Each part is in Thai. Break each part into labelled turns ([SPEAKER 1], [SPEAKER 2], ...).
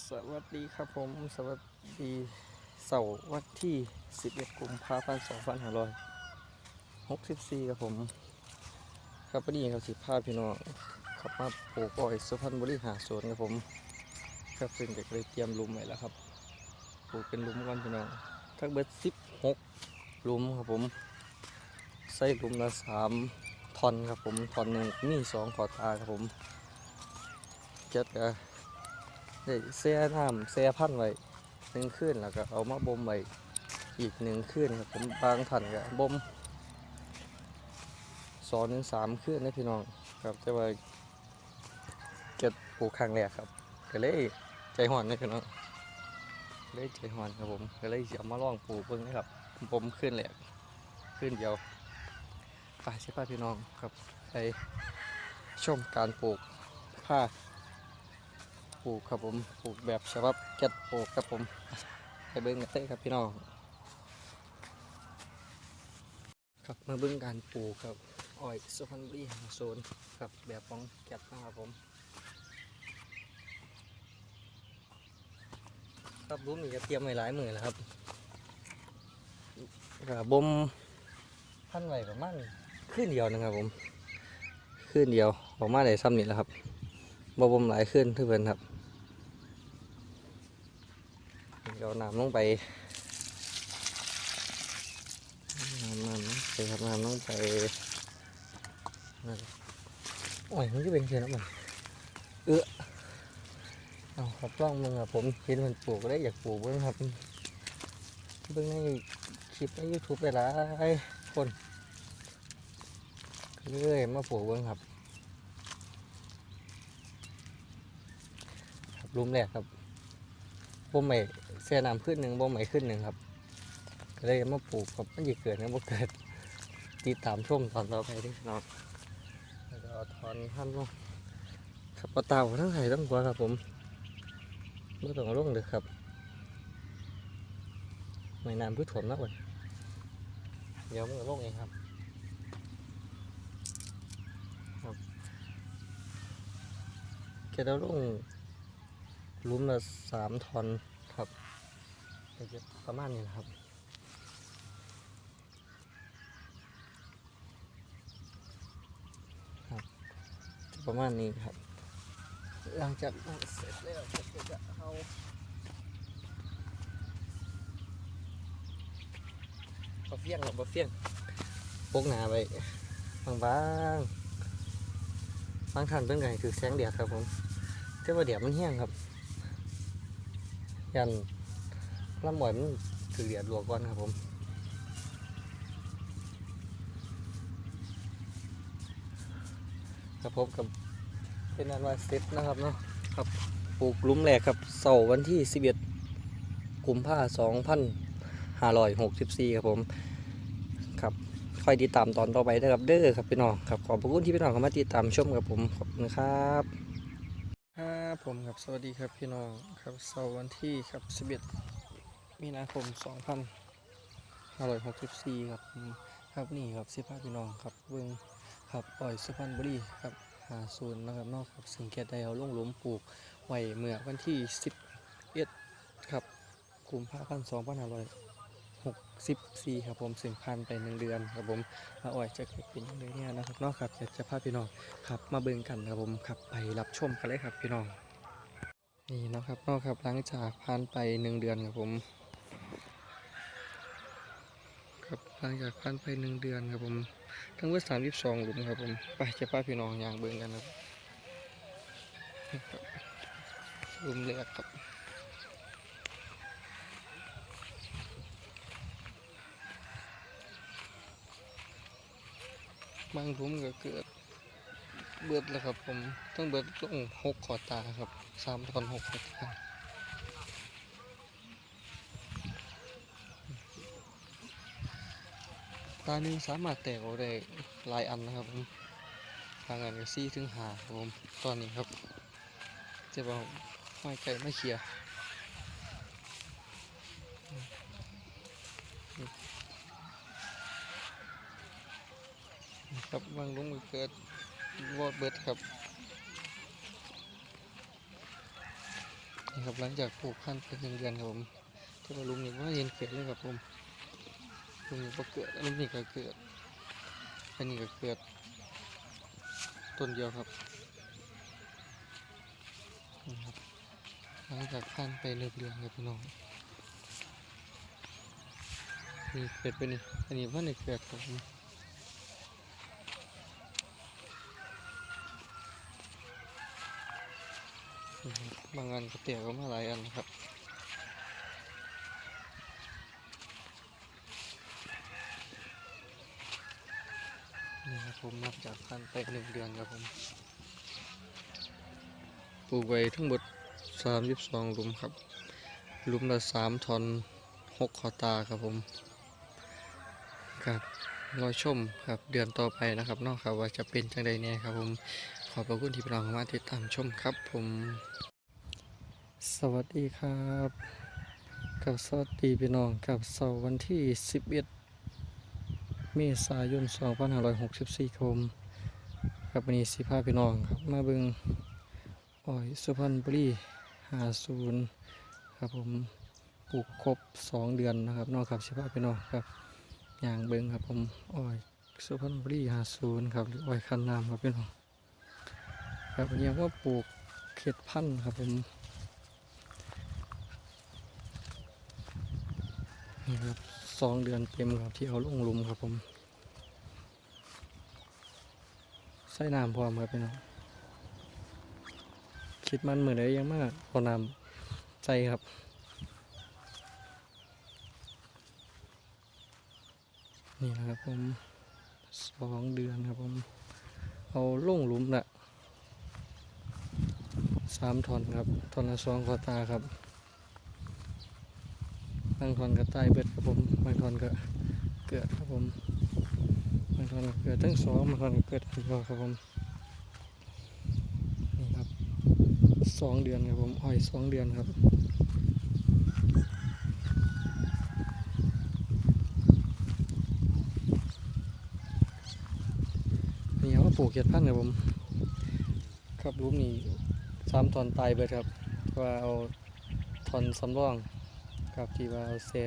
[SPEAKER 1] สวัสดีครับผมสวัสดีเสาร์วันที่ 11กุมภาพันธ์2564ครับผม ครับวันนี้ครับสิพาพี่น้องขับมาปลูกอ้อยสุพรรณบุรีหาสวนครับผมครับซึ่งก็เลยเตรียมลุมไว้แล้วครับปลูกเป็นลุมก่อนพี่น้องทั้งเบิด16หลุมครับผมใส่ลุมละ3ท่อนครับผมท่อนหนึ่งมีสองขอตาครับผมเจ็ดก็ ได้แช่น้ำแช่พันไว้หนึ่งคืนแล้วก็เอามาบ่มไว้อีกหนึ่งคืนครับผมบางท่านก็บ่มสองถึงสามคืนนะพี่น้องครับแต่ว่าเก็บปลูกครั้งแรกครับก็เลยใจห่อนนะพี่น้องเลยใจห่อนครับผมก็เลยจะมาลองปลูกเบิ่งนะครับบ่มขึ้นแรกขึ้นเดียวไปใช่ป่ะพี่น้องครับไปชมการปลูกผ้า ปลูกครับผมปลูกแบบฉบับแกะปลูกครับผมไปเบิ้งกันเต้ครับพี่น้องครับมาเบิ้งการปลูกครับอ้อยสุพรรณบุรีโซนครับแบบของแกะนะครับผมครับรุ้มนี่จะเตรียมไว้หลายหมือแล้วครับครับบ่มพันไว้ประมาณขึ้นเดียวนึงครับผมขึ้นเดียวประมาณไหนซ้ำนี่แหละครับบ่บ่มหลายขึ้นทุกเพื่อนครับ เดี๋ยวน้ำลงไปน้ำน้ำไปครับน้ำลงไปนั่นโอ้ยมันก็เป็นเช่นนั้นมันเออเอาครับลองมึงครับผมเห็นมันปลูกได้อยากปลูกบ้างครับเบิ่งในคลิปในยูทูบไปหลายคนเลยมาปลูกเบ้างครับครับรุมแรกครับบ่มให ม่แช่น้ำขึ้นหนึ่งบ่มใหม่ขึ้นหนึ่งครับก็เลยมาปลูกครับมันจะเกิดนะบ่เกิดติดตามชมตอนต่อไปเด้วยน้องแล้วก็เอาถอนพันลงครับเอาเต่าทั้งไห่ทั้งหัวครับผมไม่ต้องเอาลงเลยครับไม่นานพืชถมนักเลยเดี๋ยวมันก็ลงเองครับครับแค่เราลงลุ้มละสามทอนครับ ก็จะประมาณนี้นะครับประมาณนี้ครับ หลังจากเสร็จแล้วก็จะเอาบะเฟียงหรอบะเฟียงปกหนาไปบางบางๆบางท่านเพิ่งไงคือแสงแดดครับผมแต่ว่าแดดมันแห้งครับ ยัน ลำบ่อยมันถือแดดลวก่อนครับผมครับผมกับเป็นอันว่าเสร็จนะครับเนาะครับปลูกลุมแรกครับเสาร์วันที่ 11กุมภาพันธ์2564ครับผมครับคอยติดตามตอนต่อไปนะครับเด้อครับพี่น้องครับขอบพระคุณที่พี่น้องเข้ามาติดตามชมกับผมขอบคุณครับครับผมครับสวัสดีครับพี่น้องครับเสาร์วันที่ครับ11 มีนาคม 2564 ครับ ครับนี่ครับสิพาพี่น้องครับเบิ่งครับอ้อยสุพรรณบุรีครับหาศูนย์นะครับนอกครับซึ่งแกได้เอาลงหลุมปลูกไว้เมื่อวันที่ 11 ครับกุมภาพันธ์2564 ครับผมซึ่งผ่านไปหนึ่งเดือนครับผมว่าอ้อยจะเกิดเป็นยังไงเนี่ยนะครับนอกครับอยากจะพาพี่น้องครับมาเบิ่งกันครับผมครับไปรับชมกันเลยครับพี่น้องนี่นะครับนอกครับหลังจากผ่านไปหนึ่งเดือนครับผม ครับหลังจากผ่านไปหนึ่งเดือนครับผม ทั้งเวทสามสิบสองหลุมครับผมไปจะป้าพี่น้องอย่างเบิ่งกันครับหลุมแรกครับบางหลุมก็เกิดเบิดแล้วครับผมต้องเบิดลงหกขอตาครับสามตอนหกขอตา ตาหนึ่งสามารถแตกออกได้หลายอันนะครับผมทางอันก็ซี่ถึงหาครับผมตอนนี้ครับจะบอกไม่ไก่ไม่เคลียครับบางลุงเกิดวอดเบิดครับนี่ครับหลังจากปลูกพันธุ์ไปหนึ่งเดือนครับผมที่ว่าลุมนี่ว่าเห็นเกิดเลยครับผม ลุมนี่ก็เกิดลุมนี่ก็เกิด อันนี้ก็เกิด ต้นเดียวครับนี่ครับหลังจากพันไปหนึ่งเดือครับพี่น้องนี่เกิดไปนี่ อันนี้ว่าในเกิดครับผมนี่ครับางอันก็เตี่ยก็มาหลายอันนะครับ นี่ครับ ผมนับจากพันไปหนึ่งเดือนครับผมปลูกไว้ทั้งหมดสามสิบสองหลุมครับหลุมละสามทอนหกคอตาครับผมครับรอชมครับเดือนต่อไปนะครับนอกครับว่าจะเป็นจังใดแน่ครับผมขอบพระคุณที่พี่น้องมาติดตามชมครับผม สวัสดีครับกับสวัสดีพี่น้องกับเสาร์วันที่ 11 เมษายน 2564คมครับวันนี้สิพาพี่น้องครับมาเบิงอ้อยสุพรรณบุรี50ครับผมปลูกครบ 2 เดือนนะครับนอกครับสิพาพี่น้องครับอย่างเบิงครับผมอ้อยสุพรรณบุรี50ครับหรืออ้อยคันน้ำครับพี่น้องครับวันนี้ว่าปลูกเขตพันธุ์ครับผมนี่ครับ สองเดือนเต็มครับที่เอาลงลุมครับผมใส่น้ำพร้อมครับพี่น้องคิดมันเหมือนได้ยังมากพอน้ำใจครับนี่นะครับผมสองเดือนครับผมเอาลงลุมละสามทอนครับทอนละสองคอตาครับ บางทอนก็ตายเบิดครับผมบางทอนก็เกิดครับผมบางทอนก็เกิดทั้งสองบางทอนก็เกิดอันเดียวครับผมนี่ครับสองเดือนครับผมอ้อยสองเดือนครับนี่เขาปลูกเขียดพันธุ์ครับผมครับรูปนี้สามทอนตายเบิดครับว่าเอาทอนสำรอง ครับที่ว่าเอาแซ่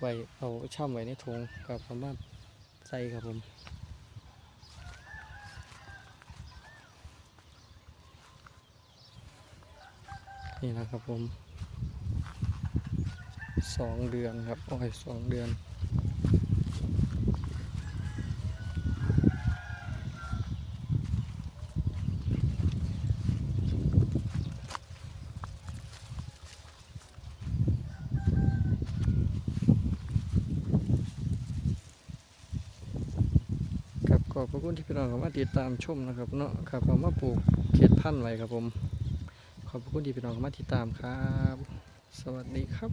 [SPEAKER 1] ไว้เอาช่ำไว้ในถุงกับสามารถใส่ครับผมนี่นะครับผมสองเดือนครับ โอ้ยสองเดือน ขอบคุณที่พี่น้องเข้ามาติดตามชมนะครับเนาะครับเอามาปลูกเขตพันธุ์ไว้ครับผม ขอบคุณที่พี่น้องเข้ามาติดตามครับ สวัสดีครับ